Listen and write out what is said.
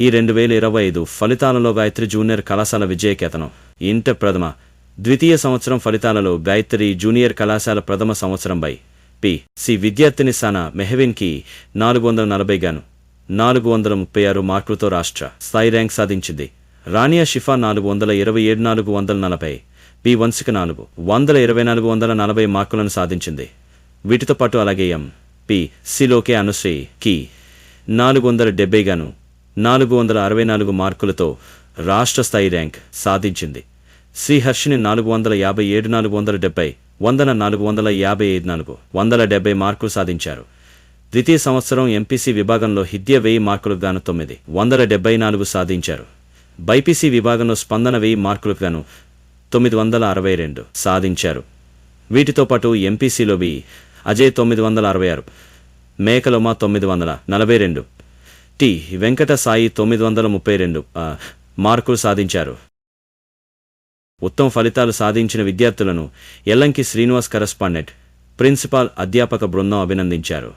ఈ రెండు వేల ఇరవై ఐదు ఫలితాలలో గాయత్రి జూనియర్ కళాశాల విజయకేతనం. ఇంటర్ ప్రథమ. ద్వితీయ సంవత్సరం ఫలితాలలో గాయత్రి జూనియర్ కళాశాల ప్రథమ సంవత్సరం బై పి. సి. విద్యార్థిని సానా మెహవిన్కి నాలుగు వందల నలభై గాను నాలుగు వందల ముప్పై ఆరు మార్కులతో రాష్ట్ర స్థాయి ర్యాంక్ సాధించింది. రానియా షిఫా నాలుగు వందల ఇరవై ఏడు నాలుగు వందల నలభై. పి. వంశిక నాలుగు వందల ఇరవై నాలుగు వందల నలభై మార్కులను సాధించింది. వీటితో పాటు అలాగే ఎం. పి. సిలోకే అనుశ్రీ కి నాలుగు వందల డెబ్బై గాను నాలుగు వందల అరవై నాలుగు మార్కులతో రాష్ట్ర స్థాయి ర్యాంక్ సాధించింది. శ్రీహర్షిని నాలుగు వందల యాభై ఏడు నాలుగు వందల డెబ్బై వందన నాలుగు వందల యాభై ఐదు నాలుగు వందల డెబ్బై మార్కులు సాధించారు. ద్వితీయ సంవత్సరం ఎంపీసీ విభాగంలో హిద్య వెయ్యి మార్కులకు గాను తొమ్మిది వందల డెబ్బై నాలుగు సాధించారు. బైపీసీ విభాగంలో స్పందన వెయ్యి మార్కులకు గాను తొమ్మిది వందల అరవై రెండు సాధించారు. వీటితో పాటు ఎంపీసీలో బి అజయ్ తొమ్మిది వందల అరవై ఆరు మేకలోమా తొమ్మిది వందల నలభై రెండు టి వెంకట సాయి తొమ్మిది వందల ముప్పై రెండు. మార్కులు సాధించారు. ఉత్తమ ఫలితాలు సాధించిన విద్యార్థులను ఎల్లంకి శ్రీనివాస్ కరస్పాండెంట్ ప్రిన్సిపాల్ అధ్యాపక బృందం అభినందించారు.